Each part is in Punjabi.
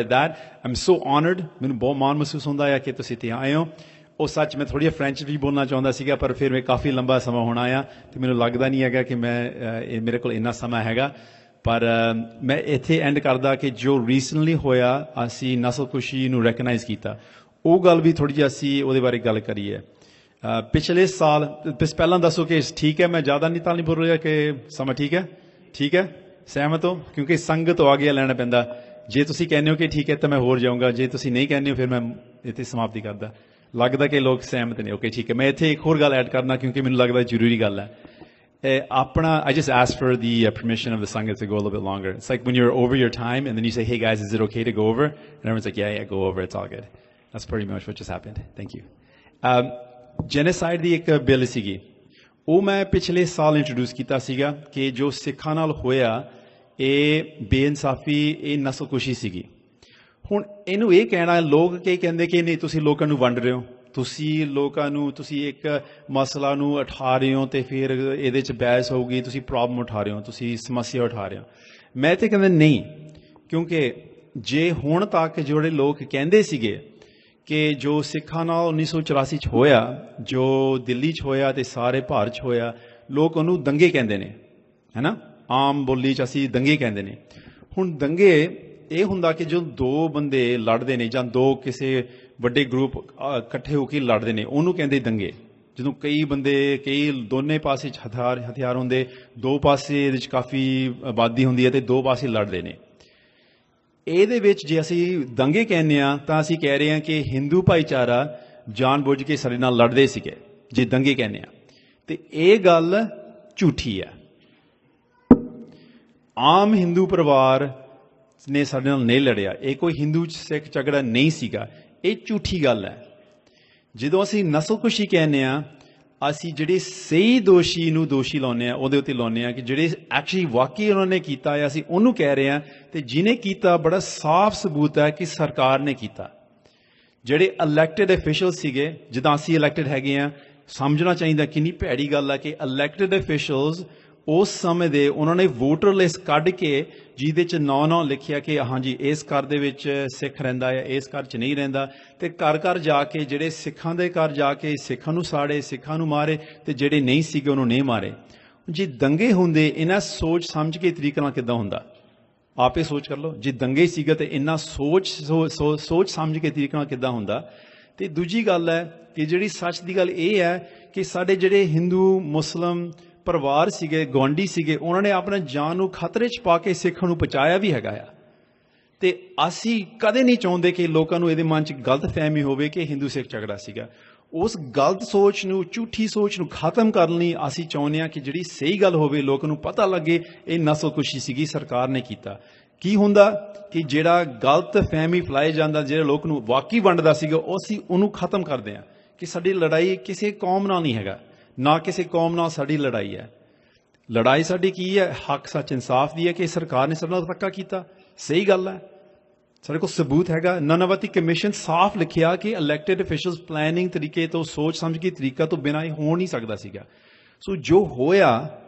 at that. I'm so honored. ਮੈਨੂੰ ਬਹੁਤ ਮਾਣ ਮਹਿਸੂਸ ਹੁੰਦਾ ਹੈ ਕਿ ਤੁਸੀਂ ਇੱਥੇ ਆਏ ਹੋ। ਉਹ ਸੱਚ ਮੈਂ ਥੋੜੀ ਫ੍ਰੈਂਚ ਵੀ ਬੋਲਣਾ ਚਾਹੁੰਦਾ ਸੀਗਾ, ਪਰ ਫਿਰ ਮੈਂ ਕਾਫੀ ਲੰਬਾ ਸਮਾਂ ਹੋਣਾ ਆ ਤੇ ਮੈਨੂੰ ਲੱਗਦਾ ਨਹੀਂ ਹੈਗਾ ਕਿ ਮੈਂ ਇਹ ਮੇਰੇ ਕੋਲ ਇੰਨਾ ਸਮਾਂ ਹੈਗਾ। ਪਰ ਮੈਂ ਇੱਥੇ ਐਂਡ ਕਰਦਾ ਕਿ ਜੋ ਰੀਸੈਂਟਲੀ ਹੋਇਆ, ਅਸੀਂ ਨਸਲਕੁਸ਼ੀ ਨੂੰ ਰੈਕਗਨਾਈਜ਼ ਕੀਤਾ। ਉਹ ਗੱਲ ਵੀ ਥੋੜੀ ਜਿਹੀ ਅਸੀਂ ਉਹਦੇ ਬਾਰੇ ਗੱਲ ਕਰੀਏ। ਪਿਛਲੇ ਸਾਲ ਪਿਛ- ਪਹਿਲਾਂ ਦੱਸੋ ਕਿ ਠੀਕ ਹੈ, ਮੈਂ ਜ਼ਿਆਦਾ ਨਹੀਂ ਤਾਂ ਨਹੀਂ ਬੋਲ ਰਿਹਾ ਕਿ ਸਮਾਂ ਠੀਕ ਹੈ? ਠੀਕ ਹੈ? ਸਹਿਮਤ ਹੋ? ਕਿਉਂਕਿ ਸੰਗਤ ਤੋਂ ਆਗੇ ਲੈਣਾ ਪੈਂਦਾ। ਜੇ ਤੁਸੀਂ ਕਹਿੰਦੇ ਹੋ ਕਿ ਠੀਕ ਹੈ ਤਾਂ ਮੈਂ ਹੋਰ ਜਾਊਂਗਾ ਜੇ ਤੁਸੀਂ ਨਹੀਂ ਕਹਿੰਦੇ ਹੋ ਫਿਰ ਮੈਂ ਇੱਥੇ ਸਮਾਪਤੀ ਕਰਦਾ ਲੱਗਦਾ ਕਿ ਲੋਕ ਸਹਿਮਤ ਨੇ ਓਕੇ ਠੀਕ ਹੈ ਮੈਂ ਇੱਥੇ ਇੱਕ ਹੋਰ ਗੱਲ ਐਡ ਕਰਨਾ ਕਿਉਂਕਿ ਮੈਨੂੰ ਲੱਗਦਾ ਜ਼ਰੂਰੀ ਗੱਲ ਹੈ ਆਪਣਾ I just ask for the permission of the sangat to go a little longer it's like when you are over your time and then you say hey guys is it okay to go over and everyone's like yeah yeah go over it's all good that's pretty much what just happened thank you um genocide ਦੀ ਇੱਕ ਬਿੱਲ ਸੀਗੀ ਉਹ ਮੈਂ ਪਿਛਲੇ ਸਾਲ ਇੰਟਰੋਡਿਊਸ ਕੀਤਾ ਸੀਗਾ ਕਿ ਜੋ ਸਿੱਖਾਂ ਨਾਲ ਹੋਇਆ ਇਹ ਬੇਇਨਸਾਫੀ, ਇਹ ਨਸਲਕੁਸ਼ੀ ਸੀਗੀ। ਹੁਣ ਇਹਨੂੰ ਇਹ ਕਹਿਣਾ, ਲੋਕ ਕੀ ਕਹਿੰਦੇ ਕਿ ਨਹੀਂ, ਤੁਸੀਂ ਲੋਕਾਂ ਨੂੰ ਵੰਡ ਰਹੇ ਹੋ। ਤੁਸੀਂ ਲੋਕਾਂ ਨੂੰ, ਤੁਸੀਂ ਇੱਕ ਮਸਲਾ ਨੂੰ ਉਠਾ ਰਹੇ ਹੋ ਤੇ ਫਿਰ ਇਹਦੇ ਚ ਬਹਿਸ ਹੋਊਗੀ, ਤੁਸੀਂ ਪ੍ਰੋਬਲਮ ਉਠਾ ਰਹੇ ਹੋ, ਤੁਸੀਂ ਸਮੱਸਿਆ ਉਠਾ ਰਹੇ ਹੋ। ਮੈਂ ਤੇ ਕਹਿੰਦਾ ਨਹੀਂ, ਕਿਉਂਕਿ ਜੇ ਹੁਣ ਤੱਕ ਜਿਹੜੇ ਲੋਕ ਕਹਿੰਦੇ ਸੀਗੇ ਕਿ ਜੋ ਸਿੱਖਾਂ ਨਾਲ 1984 ਚ ਹੋਇਆ, ਜੋ ਦਿੱਲੀ ਚ ਹੋਇਆ ਤੇ ਸਾਰੇ ਭਾਰਤ ਚ ਹੋਇਆ, ਲੋਕ ਉਹਨੂੰ ਦੰਗੇ ਕਹਿੰਦੇ ਨੇ ਹੈਨਾ ਆਮ ਬੋਲੀ ਚ ਅਸੀਂ ਦੰਗੇ ਕਹਿੰਦੇ ਨੇ। ਹੁਣ ਦੰਗੇ ਇਹ ਹੁੰਦਾ ਕਿ ਜਦੋਂ ਦੋ ਬੰਦੇ ਲੜਦੇ ਨੇ ਜਾਂ ਦੋ ਕਿਸੇ ਵੱਡੇ ਗਰੁੱਪ ਇਕੱਠੇ ਹੋ ਕੇ ਲੜਦੇ ਨੇ, ਉਹਨੂੰ ਕਹਿੰਦੇ ਦੰਗੇ। ਜਦੋਂ ਕਈ ਬੰਦੇ, ਕਈ ਦੋਨੇ ਪਾਸੇ ਚ ਹਥਿਆਰ ਹਥਿਆਰ ਹੁੰਦੇ, ਦੋ ਪਾਸੇ ਇਹਦੇ ਚ ਕਾਫੀ ਆਬਾਦੀ ਹੁੰਦੀ ਹੈ ਤੇ ਦੋ ਪਾਸੇ ਲੜਦੇ ਨੇ। ਇਹਦੇ ਵਿੱਚ ਜੇ ਅਸੀਂ ਦੰਗੇ ਕਹਿੰਦੇ ਆ ਤਾਂ ਅਸੀਂ ਕਹਿ ਰਹੇ ਹਾਂ ਕਿ ਹਿੰਦੂ ਭਾਈਚਾਰਾ ਜਾਣਬੁੱਝ ਕੇ ਸਾਡੇ ਨਾਲ ਲੜਦੇ ਸੀਗੇ, ਜੇ ਦੰਗੇ ਕਹਿੰਦੇ ਆ ਤੇ ਇਹ ਗੱਲ ਝੂਠੀ ਆ ਆਮ ਹਿੰਦੂ ਪਰਿਵਾਰ ਨੇ ਸਾਡੇ ਨਾਲ ਨਹੀਂ ਲੜਿਆ। ਇਹ ਕੋਈ ਹਿੰਦੂ ਸਿੱਖ ਝਗੜਾ ਨਹੀਂ ਸੀਗਾ। ਇਹ ਝੂਠੀ ਗੱਲ ਹੈ। ਜਦੋਂ ਅਸੀਂ ਨਸਲਕੁਸ਼ੀ ਕਹਿੰਦੇ ਆ ਅਸੀਂ ਜਿਹੜੇ ਸਹੀ ਦੋਸ਼ੀ ਨੂੰ ਦੋਸ਼ੀ ਲਾਉਂਦੇ ਆ ਉਹਦੇ ਉੱਤੇ ਲਾਉਂਦੇ ਆ ਕਿ ਜਿਹੜੇ ਐਕਚੁਅਲੀ ਵਾਕਈ ਉਹਨਾਂ ਨੇ ਕੀਤਾ ਹੈ, ਅਸੀਂ ਉਹਨੂੰ ਕਹਿ ਰਹੇ ਆ ਤੇ ਜਿਹਨੇ ਕੀਤਾ, ਬੜਾ ਸਾਫ਼ ਸਬੂਤ ਹੈ ਕਿ ਸਰਕਾਰ ਨੇ ਕੀਤਾ। ਜਿਹੜੇ ਇਲੈਕਟਿਡ ਅਫੀਸ਼ੀਅਲ ਸੀਗੇ, ਜਿੱਦਾਂ ਅਸੀਂ ਇਲੈਕਟਿਡ ਹੈਗੇ ਆ ਸਮਝਣਾ ਚਾਹੀਦਾ ਕਿੰਨੀ ਭੈੜੀ ਗੱਲ ਹੈ ਕਿ ਇਲੈਕਟਿਡ ਅਫੀਸ਼ੀਅਲਸ ਉਸ ਸਮੇਂ ਦੇ ਉਹਨਾਂ ਨੇ ਵੋਟਰ ਲਿਸਟ ਕੱਢ ਕੇ ਜਿਹਦੇ ਚ ਨਾਂ ਨਾਂ ਲਿਖਿਆ ਕਿ ਹਾਂਜੀ ਇਸ ਘਰ ਦੇ ਵਿੱਚ ਸਿੱਖ ਰਹਿੰਦਾ ਹੈ, ਇਸ ਘਰ ਚ ਨਹੀਂ ਰਹਿੰਦਾ। ਤੇ ਘਰ ਘਰ ਜਾ ਕੇ ਜਿਹੜੇ ਸਿੱਖਾਂ ਦੇ ਘਰ ਜਾ ਕੇ ਸਿੱਖਾਂ ਨੂੰ ਸਾੜੇ, ਸਿੱਖਾਂ ਨੂੰ ਮਾਰੇ ਤੇ ਜਿਹੜੇ ਨਹੀਂ ਸੀਗੇ ਉਹਨੂੰ ਨਹੀਂ ਮਾਰੇ। ਜੇ ਦੰਗੇ ਹੁੰਦੇ ਇਹਨਾਂ ਸੋਚ ਸਮਝ ਕੇ ਤਰੀਕੇ ਨਾਲ ਕਿੱਦਾਂ ਹੁੰਦਾ? ਆਪੇ ਸੋਚ ਕਰ ਲਓ। ਜੇ ਦੰਗੇ ਸੀਗਾ ਤੇ ਇਹਨਾਂ ਸੋਚ, ਸੋ- ਸੋ- ਸੋਚ ਸਮਝ ਕੇ ਤਰੀਕੇ ਨਾਲ ਕਿੱਦਾਂ ਹੁੰਦਾ? ਤੇ ਦੂਜੀ ਗੱਲ ਹੈ ਕਿ ਜਿਹੜੀ ਸੱਚ ਦੀ ਗੱਲ ਇਹ ਹੈ ਕਿ ਸਾਡੇ ਜਿਹੜੇ ਹਿੰਦੂ, ਮੁਸਲਮ ਪਰਿਵਾਰ ਸੀਗੇ ਗਵਾਂਢੀ ਸੀਗੇ, ਉਹਨਾਂ ਨੇ ਆਪਣਾ ਜਾਨ ਨੂੰ ਖਤਰੇ 'ਚ ਪਾ ਕੇ ਸਿੱਖਾਂ ਨੂੰ ਪਹੁੰਚਾਇਆ ਵੀ ਹੈਗਾ ਆ। ਤੇ ਅਸੀਂ ਕਦੇ ਨਹੀਂ ਚਾਹੁੰਦੇ ਕਿ ਲੋਕਾਂ ਨੂੰ ਇਹਦੇ ਮਨ 'ਚ ਗਲਤ ਫਹਿਮੀ ਹੋਵੇ ਕਿ ਹਿੰਦੂ ਸਿੱਖ ਝਗੜਾ ਸੀਗਾ। ਉਸ ਗਲਤ ਸੋਚ ਨੂੰ, ਝੂਠੀ ਸੋਚ ਨੂੰ ਖਤਮ ਕਰਨ ਲਈ ਅਸੀਂ ਚਾਹੁੰਦੇ ਹਾਂ ਕਿ ਜਿਹੜੀ ਸਹੀ ਗੱਲ ਹੋਵੇ, ਲੋਕਾਂ ਨੂੰ ਪਤਾ ਲੱਗੇ, ਇਹ ਨਸਲਕੁਸ਼ੀ ਸੀਗੀ, ਸਰਕਾਰ ਨੇ ਕੀਤਾ। ਕੀ ਹੁੰਦਾ ਕਿ ਜਿਹੜਾ ਗਲਤ ਫਹਿਮੀ ਫਲਾਏ ਜਾਂਦਾ, ਜਿਹੜੇ ਲੋਕ ਨੂੰ ਵਾਕਈ ਵੰਡਦਾ ਸੀਗਾ, ਉਹ ਅਸੀਂ ਉਹਨੂੰ ਖਤਮ ਕਰਦੇ ਹਾਂ ਕਿ ਸਾਡੀ ਲੜਾਈ ਕਿਸੇ ਕੌਮ ਨਾਲ ਨਹੀਂ ਹੈਗਾ। ਨਾ ਕਿਸੇ ਕੌਮ ਨਾਲ ਸਾਡੀ ਲੜਾਈ ਹੈ। ਲੜਾਈ ਸਾਡੀ ਕੀ ਹੈ? ਹੱਕ ਸੱਚ ਇਨਸਾਫ ਦੀ ਹੈ ਕਿ ਸਰਕਾਰ ਨੇ ਸਾਡੇ ਨਾਲ ਪੱਕਾ ਕੀਤਾ। ਸਹੀ ਗੱਲ ਹੈ। ਸਾਡੇ ਕੋਲ ਸਬੂਤ ਹੈਗਾ। ਨਨਵਤੀ ਕਮਿਸ਼ਨ ਸਾਫ਼ ਲਿਖਿਆ ਕਿ ਇਲੈਕਟਿਡ ਅਫੀਸ਼ੀਅਲਸ ਪਲੈਨਿੰਗ ਤਰੀਕੇ ਤੋਂ ਸੋਚ ਸਮਝ ਕੇ ਤਰੀਕਾ ਤੋਂ ਬਿਨਾਂ ਇਹ ਹੋ ਨਹੀਂ ਸਕਦਾ ਸੀਗਾ। ਸੋ ਜੋ ਹੋਇਆ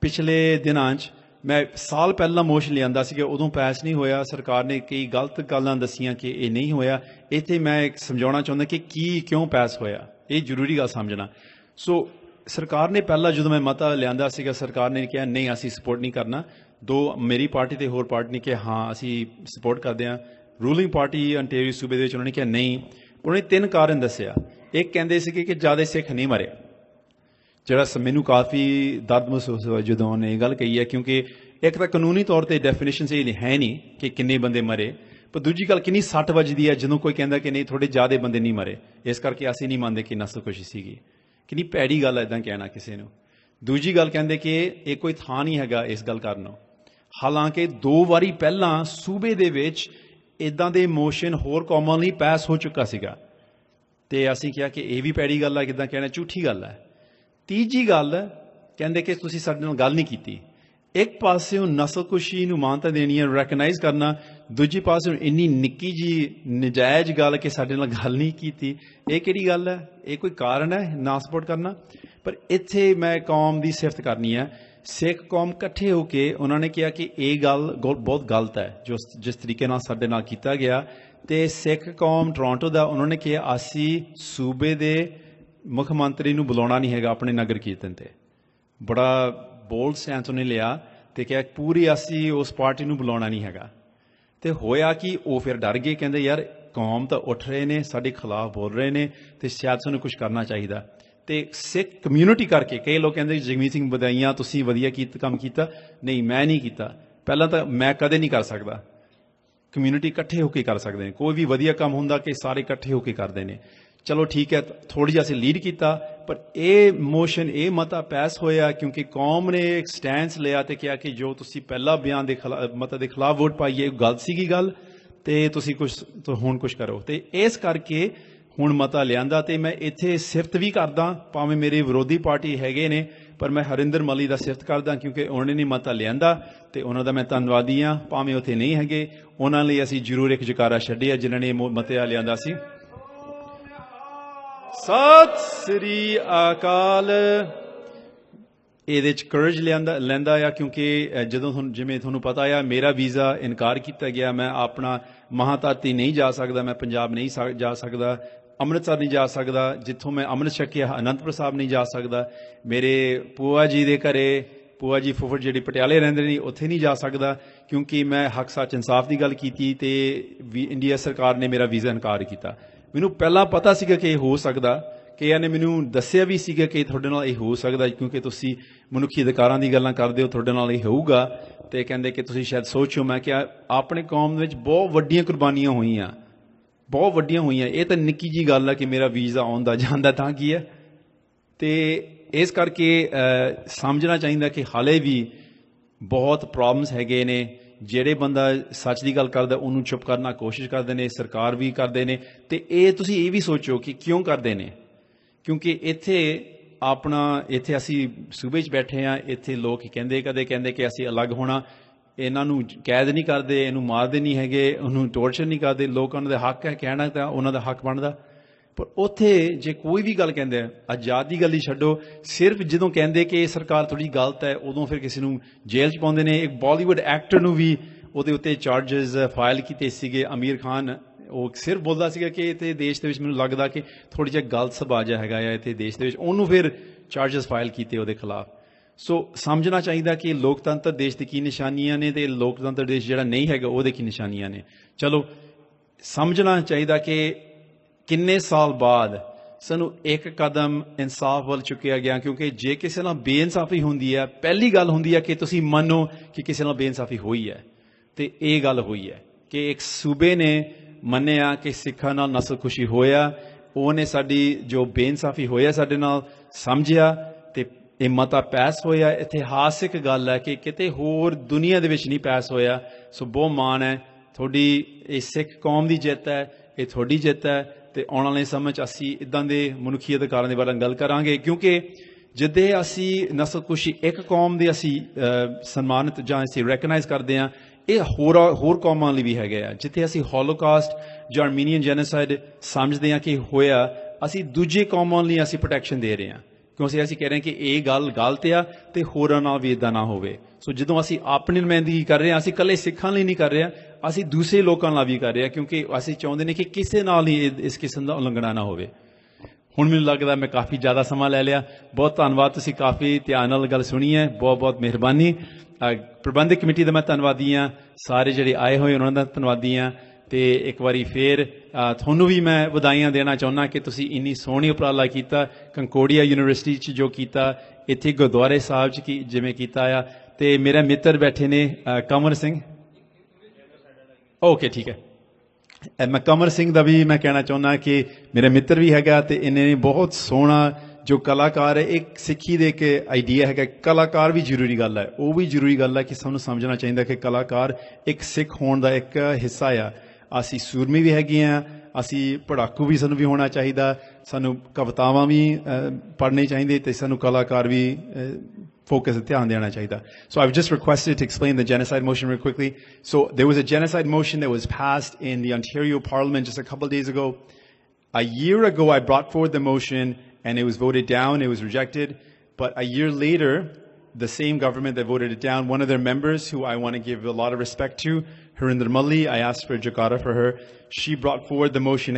ਪਿਛਲੇ ਦਿਨਾਂ 'ਚ, ਮੈਂ ਸਾਲ ਪਹਿਲਾਂ ਮੋਸ਼ਨ ਲਿਆਂਦਾ ਸੀਗਾ। ਉਦੋਂ ਪੈਸ ਨਹੀਂ ਹੋਇਆ। ਸਰਕਾਰ ਨੇ ਕਈ ਗਲਤ ਗੱਲਾਂ ਦੱਸੀਆਂ ਕਿ ਇਹ ਨਹੀਂ ਹੋਇਆ। ਇੱਥੇ ਮੈਂ ਸਮਝਾਉਣਾ ਚਾਹੁੰਦਾ ਕਿ ਕੀ, ਕਿਉਂ ਪੈਸ ਹੋਇਆ? ਇਹ ਜ਼ਰੂਰੀ ਗੱਲ ਸਮਝਣਾ। ਸੋ ਸਰਕਾਰ ਨੇ ਪਹਿਲਾਂ ਜਦੋਂ ਮੈਂ ਮਤਾ ਲਿਆਂਦਾ ਸੀਗਾ, ਸਰਕਾਰ ਨੇ ਕਿਹਾ, ਨਹੀਂ, ਅਸੀਂ ਸਪੋਰਟ ਨਹੀਂ ਕਰਨਾ। ਦੋ, ਮੇਰੀ ਪਾਰਟੀ ਤੇ ਹੋਰ ਪਾਰਟੀ ਨੇ ਕਿਹਾ, ਹਾਂ, ਅਸੀਂ ਸਪੋਰਟ ਕਰਦੇ ਹਾਂ। ਰੂਲਿੰਗ ਪਾਰਟੀ ਅੰਟੇਰੀਓ ਸੂਬੇ ਦੇ ਵਿੱਚ ਉਹਨਾਂ ਨੇ ਕਿਹਾ, ਨਹੀਂ। ਉਹਨਾਂ ਨੇ ਤਿੰਨ ਕਾਰਨ ਦੱਸਿਆ ਇੱਕ ਕਹਿੰਦੇ ਸੀਗੇ ਕਿ ਜ਼ਿਆਦਾ ਸਿੱਖ ਨਹੀਂ ਮਰੇ। ਜਿਹੜਾ ਸ- ਮੈਨੂੰ ਕਾਫੀ ਦਰਦ ਮਹਿਸੂਸ ਹੋਇਆ ਜਦੋਂ ਉਹਨੇ ਇਹ ਗੱਲ ਕਹੀ ਹੈ, ਕਿਉਂਕਿ ਇੱਕ ਤਾਂ ਕਾਨੂੰਨੀ ਤੌਰ ਤੇ ਡੈਫੀਨੇਸ਼ਨ ਸਹੀ ਹੈ ਨਹੀਂ ਕਿ ਕਿੰਨੇ ਬੰਦੇ ਮਰੇ। ਪਰ ਦੂਜੀ ਗੱਲ, ਕਿੰਨੀ ਸੱਟ ਵੱਜਦੀ ਹੈ ਜਦੋਂ ਕੋਈ ਕਹਿੰਦਾ ਕਿ ਨਹੀਂ ਥੋੜੇ ਜ਼ਿਆਦਾ ਬੰਦੇ ਨਹੀਂ ਮਰੇ। ਇਸ ਕਰਕੇ ਅਸੀਂ ਨਹੀਂ ਮੰਨਦੇ ਕਿ ਨਸਲਕੁਸ਼ੀ ਸੀਗੀ। ਕਿੰਨੀ ਪੈੜੀ ਗੱਲ ਹੈ ਇਦਾਂ ਕਹਿਣਾ ਕਿਸੇ ਨੂੰ। ਦੂਜੀ ਗੱਲ ਕਹਿੰਦੇ ਕਿ ਇਹ ਕੋਈ ਥਾਂ ਨਹੀਂ ਹੈਗਾ ਇਸ ਗੱਲ ਕਰਨ ਨੂੰ। ਹਾਲਾਂਕਿ ਦੋ ਵਾਰੀ ਪਹਿਲਾਂ ਸੂਬੇ ਦੇ ਵਿੱਚ ਇਦਾਂ ਦੇ ਮੋਸ਼ਨ ਹੋਰ ਕੌਮਾਂ ਲਈ ਪਾਸ ਹੋ ਚੁੱਕਾ ਸੀਗਾ। ਤੇ ਅਸੀਂ ਕਿਹਾ ਕਿ ਇਹ ਵੀ ਪੈੜੀ ਗੱਲ ਹੈ ਕਿਦਾਂ ਕਹਿਣਾ ਝੂਠੀ ਗੱਲ ਹੈ ਤੀਜੀ ਗੱਲ ਕਹਿੰਦੇ ਕਿ ਤੁਸੀਂ ਸਾਡੇ ਨਾਲ ਗੱਲ ਨਹੀਂ ਕੀਤੀ। ਇੱਕ ਪਾਸੇ ਉਹ ਨਸਲਕੁਸ਼ੀ ਨੂੰ ਮਾਨਤਾ ਦੇਣੀ ਹੈ ਰੈਕਗਨਾਈਜ਼ ਕਰਨਾ ਦੂਜੀ ਪਾਸੇ ਇੰਨੀ ਨਿੱਕੀ ਜੀ ਨਜਾਇਜ਼ ਗੱਲ ਕਿ ਸਾਡੇ ਨਾਲ ਗੱਲ ਨਹੀਂ ਕੀਤੀ। ਇਹ ਕਿਹੜੀ ਗੱਲ ਹੈ? ਇਹ ਕੋਈ ਕਾਰਨ ਹੈ? ਨਾ ਸਪੋਰਟ ਕਰਨਾ। ਪਰ ਇੱਥੇ ਮੈਂ ਕੌਮ ਦੀ ਸਿਫਤ ਕਰਨੀ ਹੈ। ਸਿੱਖ ਕੌਮ ਇਕੱਠੇ ਹੋ ਕੇ ਉਹਨਾਂ ਨੇ ਕਿਹਾ ਕਿ ਇਹ ਗੱਲ ਗੋ- ਬਹੁਤ ਗਲਤ ਹੈ, ਜੋ ਜਿਸ ਤਰੀਕੇ ਨਾਲ ਸਾਡੇ ਨਾਲ ਕੀਤਾ ਗਿਆ। ਤੇ ਸਿੱਖ ਕੌਮ ਟੋਰਾਂਟੋ ਦਾ ਉਹਨਾਂ ਨੇ ਕਿਹਾ, ਅਸੀਂ ਸੂਬੇ ਦੇ ਮੁੱਖ ਮੰਤਰੀ ਨੂੰ ਬੁਲਾਉਣਾ ਨਹੀਂ ਹੈਗਾ ਆਪਣੇ ਨਗਰ ਕੀਰਤਨ ਤੇ। ਬੜਾ ਬੋਲਡ ਸੈਂਸ ਉਹਨੇ ਲਿਆ ਤੇ ਕਿਹਾ, ਪੂਰੀ ਅਸੀਂ ਉਸ ਪਾਰਟੀ ਨੂੰ ਬੁਲਾਉਣਾ ਨਹੀਂ ਹੈਗਾ। ਤੇ ਹੋਇਆ ਕਿ? ਉਹ ਫਿਰ ਡਰ ਗਏ, ਕਹਿੰਦੇ ਯਾਰ ਕੌਮ ਤਾਂ ਉੱਠ ਰਹੇ ਨੇ, ਸਾਡੇ ਖਿਲਾਫ ਬੋਲ ਰਹੇ ਨੇ ਤੇ ਸ਼ਾਇਦ ਸਾਨੂੰ ਕੁਝ ਕਰਨਾ ਚਾਹੀਦਾ। ਤੇ ਸਿੱਖ ਕਮਿਊਨਿਟੀ ਕਰਕੇ ਕਈ ਲੋਕ ਕਹਿੰਦੇ, ਜਗਮੀਤ ਸਿੰਘ ਬਧਾਈਆਂ ਤੁਸੀਂ ਵਧੀਆ ਕੀਤਾ, ਕੰਮ ਕੀਤਾ। ਨਹੀਂ, ਮੈਂ ਨਹੀਂ ਕੀਤਾ। ਪਹਿਲਾਂ ਤਾਂ ਮੈਂ ਕਦੇ ਨਹੀਂ ਕਰ ਸਕਦਾ। ਕਮਿਊਨਿਟੀ ਇਕੱਠੇ ਹੋ ਕੇ ਕਰ ਸਕਦੇ ਨੇ। ਕੋਈ ਵੀ ਵਧੀਆ ਕੰਮ ਹੁੰਦਾ, ਕਿ ਸਾਰੇ ਇਕੱਠੇ ਹੋ ਕੇ ਕਰਦੇ ਨੇ। ਚਲੋ ਠੀਕ ਹੈ ਥੋੜੀ ਜਿਹਾ ਅਸੀਂ ਲੀਡ ਕੀਤਾ, ਪਰ ਇਹ ਮੋਸ਼ਨ ਇਹ ਮਤਾ ਪੈਸ ਹੋਇਆ ਕਿਉਂਕਿ ਕੌਮ ਨੇ ਇੱਕ ਸਟੈਂਸ ਲਿਆ ਤੇ ਕਿਹਾ ਕਿ ਜੋ ਤੁਸੀਂ ਪਹਿਲਾ ਬਿਆਨ ਦੇ ਖਿਲਾਫ ਮਤਾ ਦੇ ਖਿਲਾਫ ਵੋਟ ਪਾਈਏ ਗਲਤ ਸੀਗੀ ਗੱਲ ਤੇ ਤੁਸੀਂ ਕੁਝ ਹੁਣ ਕੁਝ ਕਰੋ। ਤੇ ਇਸ ਕਰਕੇ ਹੁਣ ਮਤਾ ਲਿਆਂਦਾ ਤੇ ਮੈਂ ਇੱਥੇ ਸਿਫਤ ਵੀ ਕਰਦਾ, ਭਾਵੇਂ ਮੇਰੇ ਵਿਰੋਧੀ ਪਾਰਟੀ ਹੈਗੇ ਨੇ, ਪਰ ਮੈਂ ਹਰਿੰਦਰ ਮਲੀ ਦਾ ਸਿਫਤ ਕਰਦਾ ਕਿਉਂਕਿ ਉਹਨਾਂ ਨੇ ਮਤਾ ਲਿਆਂਦਾ ਤੇ ਉਹਨਾਂ ਦਾ ਮੈਂ ਧੰਨਵਾਦੀ ਆ ਭਾਵੇਂ ਉੱਥੇ ਨਹੀਂ ਹੈਗੇ, ਉਹਨਾਂ ਲਈ ਅਸੀਂ ਜ਼ਰੂਰ ਇੱਕ ਜਕਾਰਾ ਛੱਡਿਆ ਜਿਨ੍ਹਾਂ ਨੇ ਇਹ ਮੋ- ਮਤਾ ਲਿਆਂਦਾ ਸੀ। ਸਤਿ ਸ੍ਰੀ ਅਕਾਲ। ਇਹਦੇ ਚ ਕਰਜ ਲੈਂਦਾ ਲੈਂਦਾ ਆ ਕਿਉਂਕਿ ਜਦੋਂ ਤੁਹਾਨੂੰ ਜਿਵੇਂ ਤੁਹਾਨੂੰ ਪਤਾ ਆ, ਮੇਰਾ ਵੀਜ਼ਾ ਇਨਕਾਰ ਕੀਤਾ ਗਿਆ। ਮੈਂ ਆਪਣਾ ਮਹਾਤਾਤੀ ਨਹੀਂ ਜਾ ਸਕਦਾ, ਮੈਂ ਪੰਜਾਬ ਨਹੀਂ ਸਕ- ਜਾ ਸਕਦਾ, ਅੰਮ੍ਰਿਤਸਰ ਨਹੀਂ ਜਾ ਸਕਦਾ, ਜਿੱਥੋਂ ਮੈਂ ਅੰਮ੍ਰਿਤ ਛਕਿਆ, ਅਨੰਦਪੁਰ ਸਾਹਿਬ ਨਹੀਂ ਜਾ ਸਕਦਾ। ਮੇਰੇ ਪੂਆ ਜੀ ਦੇ ਘਰੇ ਪੂਆ ਜੀ ਫੁੱਫੜ ਜਿਹੜੀ ਪਟਿਆਲੇ ਰਹਿੰਦੇ ਨੇ, ਉੱਥੇ ਨਹੀਂ ਜਾ ਸਕਦਾ, ਕਿਉਂਕਿ ਮੈਂ ਹੱਕ ਸੱਚ ਇਨਸਾਫ ਦੀ ਗੱਲ ਕੀਤੀ ਤੇ ਵੀ ਇੰਡੀਆ ਸਰਕਾਰ ਨੇ ਮੇਰਾ ਵੀਜ਼ਾ ਇਨਕਾਰ ਕੀਤਾ। ਮੈਨੂੰ ਪਹਿਲਾਂ ਪਤਾ ਸੀਗਾ ਕਿ ਇਹ ਹੋ ਸਕਦਾ, ਕਿ ਇਹਨੇ ਮੈਨੂੰ ਦੱਸਿਆ ਵੀ ਸੀਗਾ ਕਿ ਤੁਹਾਡੇ ਨਾਲ ਇਹ ਹੋ ਸਕਦਾ, ਕਿਉਂਕਿ ਤੁਸੀਂ ਮਨੁੱਖੀ ਅਧਿਕਾਰਾਂ ਦੀ ਗੱਲਾਂ ਕਰਦੇ ਹੋ, ਤੁਹਾਡੇ ਨਾਲ ਇਹ ਹੋਊਗਾ। ਤੇ ਕਹਿੰਦੇ ਕਿ ਤੁਸੀਂ ਸ਼ਾਇਦ ਸੋਚੋ ਮੈਂ ਕਿ ਆਪਣੇ ਕੌਮ ਵਿੱਚ ਬਹੁਤ ਵੱਡੀਆਂ ਕੁਰਬਾਨੀਆਂ ਹੋਈਆਂ। ਬਹੁਤ ਵੱਡੀਆਂ ਹੋਈਆਂ। ਇਹ ਤਾਂ ਨਿੱਕੀ ਜੀ ਗੱਲ ਹੈ ਕਿ ਮੇਰਾ ਵੀਜ਼ਾ ਆਉਂਦਾ ਜਾਂਦਾ ਤਾਂ ਕੀ ਹੈ ਤੇ ਇਸ ਕਰਕੇ ਸਮਝਣਾ ਚਾਹੀਦਾ ਕਿ ਹਾਲੇ ਵੀ ਬਹੁਤ ਪ੍ਰੋਬਲਮਸ ਹੈਗੇ ਨੇ। ਜਿਹੜੇ ਬੰਦਾ ਸੱਚ ਦੀ ਗੱਲ ਕਰਦਾ, ਉਹਨੂੰ ਚੁੱਪ ਕਰਨ ਕੋਸ਼ਿਸ਼ ਕਰਦੇ ਨੇ, ਸਰਕਾਰ ਵੀ ਕਰਦੇ ਨੇ। ਤੇ ਇਹ ਤੁਸੀਂ ਇਹ ਵੀ ਸੋਚੋ ਕਿ ਕਿਉਂ ਕਰਦੇ ਨੇ? ਕਿਉਂਕਿ ਇੱਥੇ ਆਪਣਾ, ਇੱਥੇ ਅਸੀਂ ਸੂਬੇ 'ਚ ਬੈਠੇ ਆ ਇੱਥੇ ਲੋਕ ਕਹਿੰਦੇ ਕਦੇ ਕਹਿੰਦੇ ਕਿ ਅਸੀਂ ਅਲੱਗ ਹੋਣਾ। ਇਹਨਾਂ ਨੂੰ ਕੈਦ ਨਹੀਂ ਕਰਦੇ, ਇਹਨੂੰ ਮਾਰਦੇ ਨਹੀਂ ਹੈਗੇ, ਉਹਨੂੰ ਟੌਰਚਰ ਨਹੀਂ ਕਰਦੇ। ਲੋਕਾਂ ਦਾ ਹੱਕ ਹੈ ਕਹਿਣਾ ਤਾਂ ਉਹਨਾਂ ਦਾ ਹੱਕ ਬਣਦਾ। ਪਰ ਉਥੇ ਜੇ ਕੋਈ ਵੀ ਗੱਲ ਕਹਿੰਦੇ ਆ, ਆਜ਼ਾਦੀ ਗੱਲ ਹੀ ਛੱਡੋ, ਸਿਰਫ ਜਦੋਂ ਕਹਿੰਦੇ ਕਿ ਇਹ ਸਰਕਾਰ ਥੋੜੀ ਗਲਤ ਹੈ, ਉਦੋਂ ਫਿਰ ਕਿਸੇ ਨੂੰ ਜੇਲ੍ਹ ਚ ਪਾਉਂਦੇ ਨੇ। ਇੱਕ ਬਾਲੀਵੁੱਡ ਐਕਟਰ ਨੂੰ ਵੀ ਉਹਦੇ ਉੱਤੇ ਚਾਰजेस ਫਾਈਲ ਕੀਤੇ ਸੀਗੇ। ਅਮੀਰ ਖਾਨ, ਉਹ ਸਿਰਫ ਬੋਲਦਾ ਸੀਗਾ ਕਿ ਇਥੇ ਦੇਸ਼ ਦੇ ਵਿੱਚ ਮੈਨੂੰ ਲੱਗਦਾ ਕਿ ਥੋੜੀ ਜਿਹਾ ਗਲਤ ਸੁਭਾਅ ਜਿਹਾ ਹੈਗਾ ਆ ਇਥੇ ਦੇਸ਼ ਦੇ ਵਿੱਚ। ਉਹਨੂੰ ਫਿਰ ਚਾਰजेस ਫਾਈਲ ਕੀਤੇ ਉਹਦੇ ਖਿਲਾਫ। ਸੋ ਸਮਝਣਾ ਚਾਹੀਦਾ ਕਿ ਲੋਕਤੰਤਰ ਦੇਸ਼ ਦੀ ਕੀ ਨਿਸ਼ਾਨੀਆਂ ਨੇ ਤੇ ਲੋਕਤੰਤਰ ਦੇਸ਼ ਜਿਹੜਾ ਨਹੀਂ ਹੈਗਾ, ਉਹਦੇ ਕੀ ਨਿਸ਼ਾਨੀਆਂ ਨੇ। ਚਲੋ, ਸਮਝਣਾ ਚਾਹੀਦਾ ਕਿ ਕਿੰਨੇ ਸਾਲ ਬਾਅਦ ਸਾਨੂੰ ਇੱਕ ਕਦਮ ਇਨਸਾਫ ਵੱਲ ਚੁੱਕਿਆ ਗਿਆ, ਕਿਉਂਕਿ ਜੇ ਕਿਸੇ ਨਾਲ ਬੇਇਨਸਾਫੀ ਹੁੰਦੀ ਹੈ, ਪਹਿਲੀ ਗੱਲ ਹੁੰਦੀ ਹੈ ਕਿ ਤੁਸੀਂ ਮੰਨੋ ਕਿ ਕਿਸੇ ਨਾਲ ਬੇਇਨਸਾਫੀ ਹੋਈ ਹੈ। ਤੇ ਇਹ ਗੱਲ ਹੋਈ ਹੈ ਕਿ ਇੱਕ ਸੂਬੇ ਨੇ ਮੰਨਿਆ ਕਿ ਸਿੱਖਾਂ ਨਾਲ ਨਸਲ ਖੁਸ਼ੀ ਹੋਇਆ, ਉਹਨੇ ਸਾਡੀ ਜੋ ਬੇਇਨਸਾਫੀ ਹੋਇਆ ਸਾਡੇ ਨਾਲ ਸਮਝਿਆ ਤੇ ਇਹ ਮਤਾ ਪੈਸ ਹੋਇਆ। ਇਤਿਹਾਸਿਕ ਗੱਲ ਹੈ ਕਿ ਕਿਤੇ ਹੋਰ ਦੁਨੀਆ ਦੇ ਵਿੱਚ ਨਹੀਂ ਪੈਸ ਹੋਇਆ। ਸੋ ਬਹੁਤ ਮਾਣ ਹੈ, ਤੁਹਾਡੀ ਇਹ ਸਿੱਖ ਕੌਮ ਦੀ ਜਿੱਤ ਹੈ, ਇਹ ਤੁਹਾਡੀ ਜਿੱਤ ਹੈ ਤੇ ਆਉਣ ਵਾਲੇ ਸਮੇਂ 'ਚ ਅਸੀਂ ਇਦਾਂ ਦੇ ਮਨੁੱਖੀ ਅਧਿਕਾਰਾਂ ਦੇ ਬਾਰੇ ਗੱਲ ਕਰਾਂਗੇ, ਕਿਉਂਕਿ ਜਿੱਦੇ ਅਸੀਂ ਨਸਲ ਕੁਸ਼ੀ ਇੱਕ ਕੌਮ ਦੇ ਅਸੀਂ ਸਨਮਾਨਿਤ ਜਾਂ ਅਸੀਂ ਰੈਕਗਨਾਈਜ਼ ਕਰਦੇ ਹਾਂ, ਇਹ ਹੋਰ ਹੋਰ ਕੌਮਾਂ ਲਈ ਵੀ ਹੈਗੇ ਆ। ਜਿੱਥੇ ਅਸੀਂ ਹੋਲੋਕਾਸਟ ਜਾਂ ਆਰਮੀਨੀਅਨ ਜੈਨੋਸਾਈਡ ਸਮਝਦੇ ਹਾਂ ਕਿ ਹੋਇਆ, ਅਸੀਂ ਦੂਜੇ ਕੌਮਾਂ ਲਈ ਅਸੀਂ ਪ੍ਰੋਟੈਕਸ਼ਨ ਦੇ ਰਹੇ ਹਾਂ। ਕਿਉਂਕਿ ਅਸੀਂ ਕਹਿ ਰਹੇ ਹਾਂ ਕਿ ਇਹ ਗੱਲ ਗਲਤ ਆ ਤੇ ਹੋਰਾਂ ਨਾਲ ਵੀ ਇਦਾਂ ਨਾ ਹੋਵੇ। ਸੋ ਜਦੋਂ ਅਸੀਂ ਆਪਣੀ ਨੁਮਾਇੰਦਗੀ ਕਰ ਰਹੇ ਹਾਂ, ਅਸੀਂ ਇਕੱਲੇ ਸਿੱਖਾਂ ਲਈ ਨਹੀਂ ਕਰ ਰਹੇ ਹਾਂ ਅਸੀਂ ਦੂਸਰੇ ਲੋਕਾਂ ਨਾਲ ਵੀ ਕਰ ਰਹੇ ਹਾਂ, ਕਿਉਂਕਿ ਅਸੀਂ ਚਾਹੁੰਦੇ ਨੇ ਕਿ ਕਿਸੇ ਨਾਲ ਹੀ ਇਹ- ਇਸ ਕਿਸਮ ਦਾ ਉਲੰਘਣਾ ਨਾ ਹੋਵੇ। ਹੁਣ ਮੈਨੂੰ ਲੱਗਦਾ ਮੈਂ ਕਾਫੀ ਜ਼ਿਆਦਾ ਸਮਾਂ ਲੈ ਲਿਆ। ਬਹੁਤ ਧੰਨਵਾਦ, ਤੁਸੀਂ ਕਾਫੀ ਧਿਆਨ ਨਾਲ ਗੱਲ ਸੁਣੀ ਹੈ। ਬਹੁਤ ਬਹੁਤ ਮਿਹਰਬਾਨੀ। ਪ੍ਰਬੰਧਕ ਕਮੇਟੀ ਦਾ ਮੈਂ ਧੰਨਵਾਦੀ ਹਾਂ। ਸਾਰੇ ਜਿਹੜੇ ਆਏ ਹੋਏ, ਉਹਨਾਂ ਦਾ ਧੰਨਵਾਦੀ ਹਾਂ। ਤੇ ਇੱਕ ਵਾਰੀ ਫੇਰ ਤੁਹਾਨੂੰ ਵੀ ਮੈਂ ਵਧਾਈਆਂ ਦੇਣਾ ਚਾਹੁੰਦਾ ਕਿ ਤੁਸੀਂ ਇੰਨੀ ਸੋਹਣੀ ਉਪਰਾਲਾ ਕੀਤਾ। ਕੰਕੋੜੀਆ ਯੂਨੀਵਰਸਿਟੀ 'ਚ ਜੋ ਕੀਤਾ, ਇੱਥੇ ਗੁਰਦੁਆਰੇ ਸਾਹਿਬ 'ਚ ਕੀ ਜਿਵੇਂ ਕੀਤਾ ਆ। ਤੇ ਮੇਰਾ ਮਿੱਤਰ ਬੈਠੇ ਨੇ ਅਹ ਕਮਰ ਸਿੰਘ। ਓਕੇ ਠੀਕ ਹੈ ਮੈਂ ਕਮਰ ਸਿੰਘ ਦਾ ਵੀ ਮੈਂ ਕਹਿਣਾ ਚਾਹੁੰਦਾ ਕਿ ਮੇਰੇ ਮਿੱਤਰ ਵੀ ਹੈਗਾ ਤੇ ਇਹਨੇ ਨੇ ਬਹੁਤ ਸੋਹਣਾ ਜੋ ਕਲਾਕਾਰ ਹੈ ਇੱਕ ਸਿੱਖੀ ਦੇ ਇੱਕ ਆਈਡੀਆ ਹੈਗਾ ਕਲਾਕਾਰ ਵੀ ਜ਼ਰੂਰੀ ਗੱਲ ਹੈ ਉਹ ਵੀ ਜ਼ਰੂਰੀ ਗੱਲ ਹੈ ਕਿ ਸਾਨੂੰ ਸਮਝਣਾ ਚਾਹੀਦਾ ਕਿ ਕਲਾਕਾਰ ਇੱਕ ਸਿੱਖ ਹੋਣ ਦਾ ਇੱਕ ਹਿੱਸਾ ਆ ਅਸੀਂ ਸੂਰਮੀ ਵੀ ਹੈਗੇ ਆ ਅਸੀਂ ਪੜਾਕੂ ਵੀ ਸਾਨੂੰ ਵੀ ਹੋਣਾ ਚਾਹੀਦਾ ਸਾਨੂੰ ਕਵਿਤਾਵਾਂ ਵੀ ਪੜ੍ਹਨੀ ਚਾਹੀਦੀ ਤੇ ਸਾਨੂੰ ਕਲਾਕਾਰ ਵੀ focus so i've just requested to explain the genocide motion real quickly. So there was a genocide motion that was passed in the ontario parliament just a couple of days ago. A year ago i brought forward the motion and it was voted down. It was rejected. But a year later the same government that voted it down, one of their members, who I want to give a lot of respect to, Harinder Mali, I asked for Jakarta for her. She brought forward the motion